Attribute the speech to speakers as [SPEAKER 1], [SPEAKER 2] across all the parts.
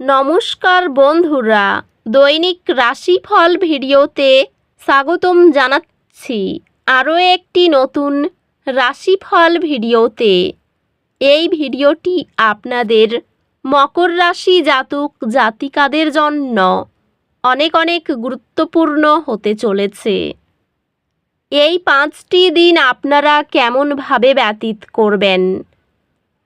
[SPEAKER 1] নমস্কার বন্ধুরা, দৈনিক রাশিফল ভিডিওতে স্বাগতম জানাচ্ছি আরও একটি নতুন রাশিফল ভিডিওতে। এই ভিডিওটি আপনাদের মকর রাশি জাতক জাতিকাদের জন্য অনেক অনেক গুরুত্বপূর্ণ হতে চলেছে। এই পাঁচটি দিন আপনারা কেমনভাবে ব্যতীত করবেন?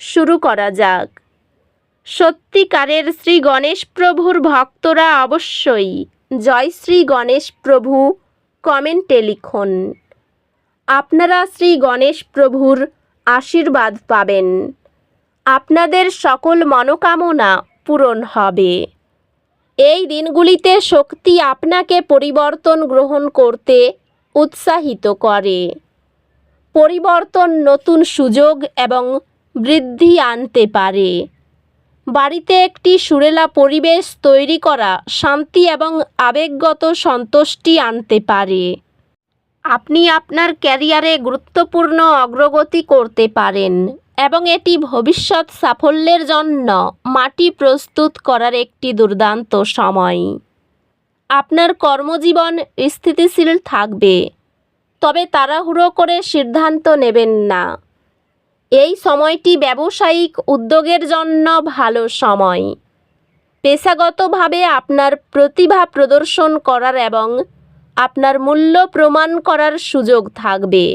[SPEAKER 1] শুরু করা যাক। সত্যিকারের শ্রী গণেশ প্রভুর ভক্তরা অবশ্যই জয় শ্রী গণেশ প্রভু কমেন্টে লিখুন। আপনারা শ্রী গণেশ প্রভুর আশীর্বাদ পাবেন। আপনাদের সকল মনোকামনা পূরণ হবে। এই দিনগুলিতে শক্তি আপনাকে পরিবর্তন গ্রহণ করতে উৎসাহিত করে। পরিবর্তন নতুন সুযোগ এবং বৃদ্ধি আনতে পারে। বাড়িতে একটি সুরেলা পরিবেশ তৈরি করা শান্তি এবং আবেগগত সন্তুষ্টি আনতে পারে। আপনি আপনার ক্যারিয়ারে গুরুত্বপূর্ণ অগ্রগতি করতে পারেন এবং এটি ভবিষ্যৎ সাফল্যের জন্য মাটি প্রস্তুত করার একটি দুর্দান্ত সময়। আপনার কর্মজীবন স্থিতিশীল থাকবে, তবে তাড়াহুড়ো করে সিদ্ধান্ত নেবেন না। এই সময়টি ব্যবসায়িক উদ্যোগের জন্য ভালো সময়। পেশাগতভাবে আপনার প্রতিভা প্রদর্শন করার এবং আপনার মূল্য প্রমাণ করার সুযোগ থাকবে।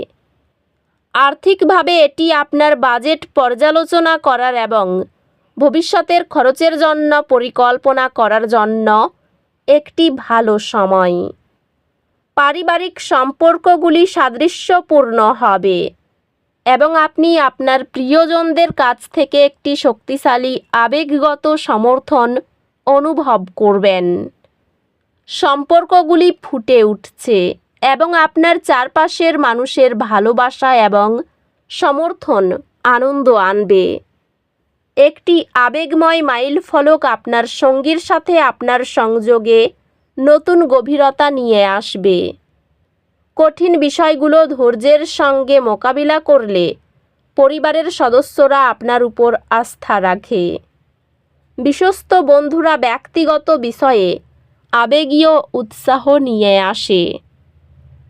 [SPEAKER 1] আর্থিকভাবে এটি আপনার বাজেট পর্যালোচনা করার এবং ভবিষ্যতের খরচের জন্য পরিকল্পনা করার জন্য একটি ভালো সময়। পারিবারিক সম্পর্কগুলি সাদৃশ্যপূর্ণ হবে। এবং আপনি আপনার প্রিয়জনদের কাছ থেকে একটি শক্তিশালী, আবেগগত সমর্থন অনুভব করবেন। সম্পর্কগুলি ফুটে উঠছে এবং আপনার চারপাশের মানুষের ভালোবাসা এবং সমর্থন আনন্দ আনবে। একটি আবেগময় মাইল ফলক আপনার সঙ্গীর সাথে আপনার সংযোগে নতুন গভীরতা নিয়ে আসবে। কঠিন বিষয়গুলো ধৈর্যের সঙ্গে মোকাবিলা করলে পরিবারের সদস্যরা আপনার উপর আস্থা রাখে। বিশ্বস্ত বন্ধুরা ব্যক্তিগত বিষয়ে আবেগীয় উৎসাহ নিয়ে আসে।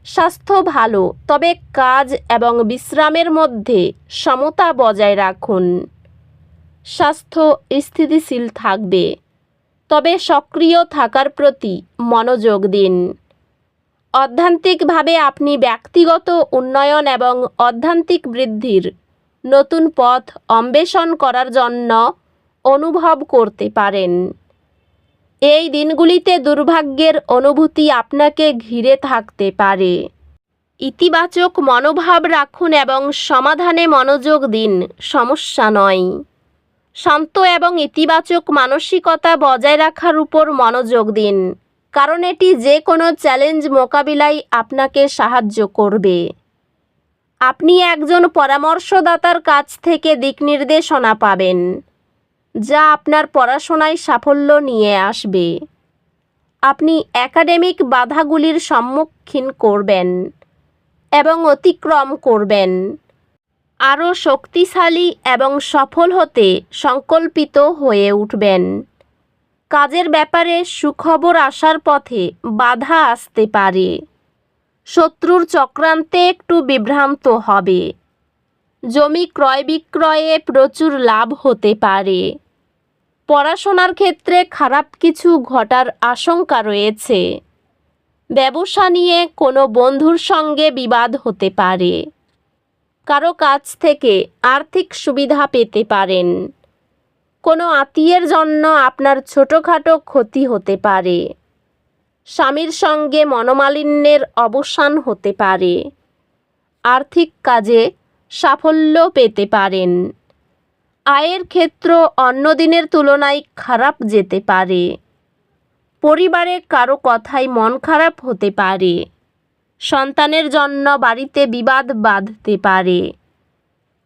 [SPEAKER 1] স্বাস্থ্য ভালো, তবে কাজ এবং বিশ্রামের মধ্যে সমতা বজায় রাখুন। স্বাস্থ্য স্থিতিশীল থাকবে, তবে সক্রিয় থাকার প্রতি মনোযোগ দিন। অধ্যান্তিকভাবে আপনি ব্যক্তিগত উন্নয়ন এবং অধ্যান্তিক বৃদ্ধির নতুন পথ অন্বেষণ করার জন্য অনুভব করতে পারেন। এই দিনগুলিতে দুর্ভাগ্যের অনুভূতি আপনাকে ঘিরে থাকতে পারে। ইতিবাচক মনোভাব রাখুন এবং সমাধানে মনোযোগ দিন, সমস্যা নয়। শান্ত এবং ইতিবাচক মানসিকতা বজায় রাখার উপর মনোযোগ দিন। কারণ এটি যে কোনো চ্যালেঞ্জ মোকাবিলায় আপনাকে সাহায্য করবে। আপনি একজন পরামর্শদাতার কাছ থেকে দিক নির্দেশনা পাবেন, যা আপনার পড়াশোনায় সাফল্য নিয়ে আসবে। আপনি একাডেমিক বাধাগুলির সম্মুখীন করবেন এবং অতিক্রম করবেন। আরও শক্তিশালী এবং সফল হতে সংকল্পিত হয়ে উঠবেন। কাজের ব্যাপারে সুখবর আসার পথে বাধা আসতে পারে। শত্রুর চক্রান্তে একটু বিভ্রান্ত হবে। জমি ক্রয় বিক্রয়ে প্রচুর লাভ হতে পারে। পড়াশোনার ক্ষেত্রে খারাপ কিছু ঘটার আশঙ্কা রয়েছে। ব্যবসা নিয়ে কোনো বন্ধুর সঙ্গে বিবাদ হতে পারে। কারও কাছ থেকে আর্থিক সুবিধা পেতে পারেন। কোনো আত্মীয়ের জন্য আপনার ছোটোখাটো ক্ষতি হতে পারে। স্বামীর সঙ্গে মনোমালিন্যের অবসান হতে পারে। আর্থিক কাজে সাফল্য পেতে পারেন। আয়ের ক্ষেত্র অন্য দিনের তুলনায় খারাপ যেতে পারে। পরিবারে কারও কথায় মন খারাপ হতে পারে। সন্তানের জন্য বাড়িতে বিবাদ বাঁধতে পারে।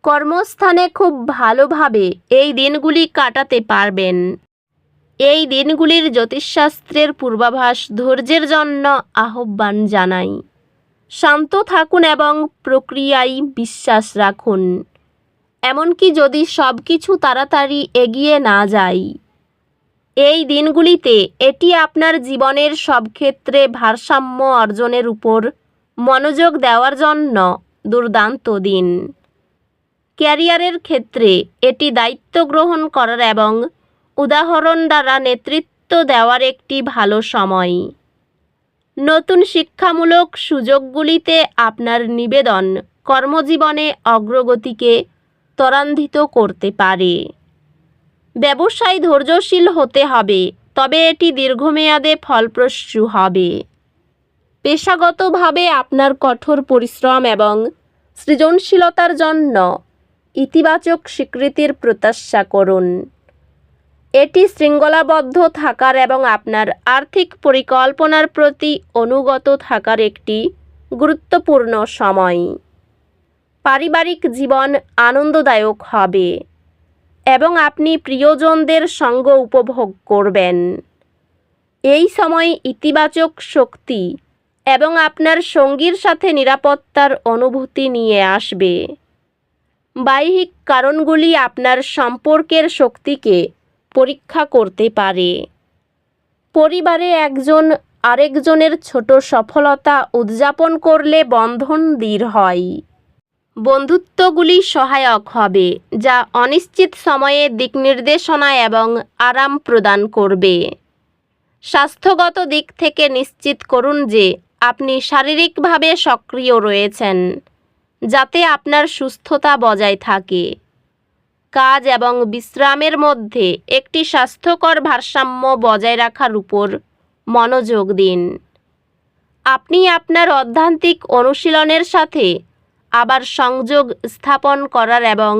[SPEAKER 1] কর্মস্থানে খুব ভালোভাবে এই দিনগুলি কাটাতে পারবেন। এই দিনগুলির জ্যোতিষশাস্ত্রের পূর্বাভাস ধৈর্যের জন্য আহ্বান জানাই। শান্ত থাকুন এবং প্রক্রিয়ায় বিশ্বাস রাখুন। এমনকি যদি সব কিছু তাড়াতাড়ি এগিয়ে না যায় এই দিনগুলিতে এটি আপনার জীবনের সব ক্ষেত্রে ভারসাম্য অর্জনের উপর মনোযোগ দেওয়ার জন্য দুর্দান্ত দিন। ক্যারিয়ারের ক্ষেত্রে এটি দায়িত্ব গ্রহণ করার এবং উদাহরণ দ্বারা নেতৃত্ব দেওয়ার একটি ভালো সময়। নতুন শিক্ষামূলক সুযোগগুলিতে আপনার নিবেদন কর্মজীবনে অগ্রগতিকে ত্বরান্বিত করতে পারে। ব্যবসায় ধৈর্যশীল হতে হবে, তবে এটি দীর্ঘমেয়াদে ফলপ্রসূ হবে। পেশাগতভাবে আপনার কঠোর পরিশ্রম এবং সৃজনশীলতার জন্য ইতিবাচক স্বীকৃতির প্রত্যাশা করুন। এটি শৃঙ্খলাবদ্ধ থাকার এবং আপনার আর্থিক পরিকল্পনার প্রতি অনুগত থাকার একটি গুরুত্বপূর্ণ সময়। পারিবারিক জীবন আনন্দদায়ক হবে এবং আপনি প্রিয়জনদের সঙ্গ উপভোগ করবেন। এই সময় ইতিবাচক শক্তি এবং আপনার সঙ্গীর সাথে নিরাপত্তার অনুভূতি নিয়ে আসবে। বাহ্যিক কারণগুলি আপনার সম্পর্কের শক্তিকে পরীক্ষা করতে পারে। পরিবারে একজন আরেকজনের ছোট সফলতা উদযাপন করলে বন্ধন দৃঢ় হয়। বন্ধুত্বগুলি সহায়ক হবে, যা অনিশ্চিত সময়ে দিক নির্দেশনা এবং আরাম প্রদান করবে। স্বাস্থ্যগত দিক থেকে নিশ্চিত করুন যে আপনি শারীরিকভাবে সক্রিয় রয়েছেন। যাতে আপনার সুস্থতা বজায় থাকে। কাজ এবং বিশ্রামের মধ্যে একটি স্বাস্থ্যকর ভারসাম্য বজায় রাখার উপর মনোযোগ দিন। আপনি আপনার অধ্যান্তিক অনুশীলনের সাথে আবার সংযোগ স্থাপন করার এবং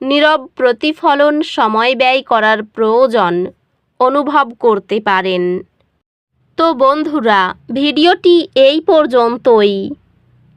[SPEAKER 1] নীরব প্রতিফলন সময় ব্যয় করার প্রয়োজন অনুভব করতে পারেন। তো বন্ধুরা, ভিডিওটি এই পর্যন্তই।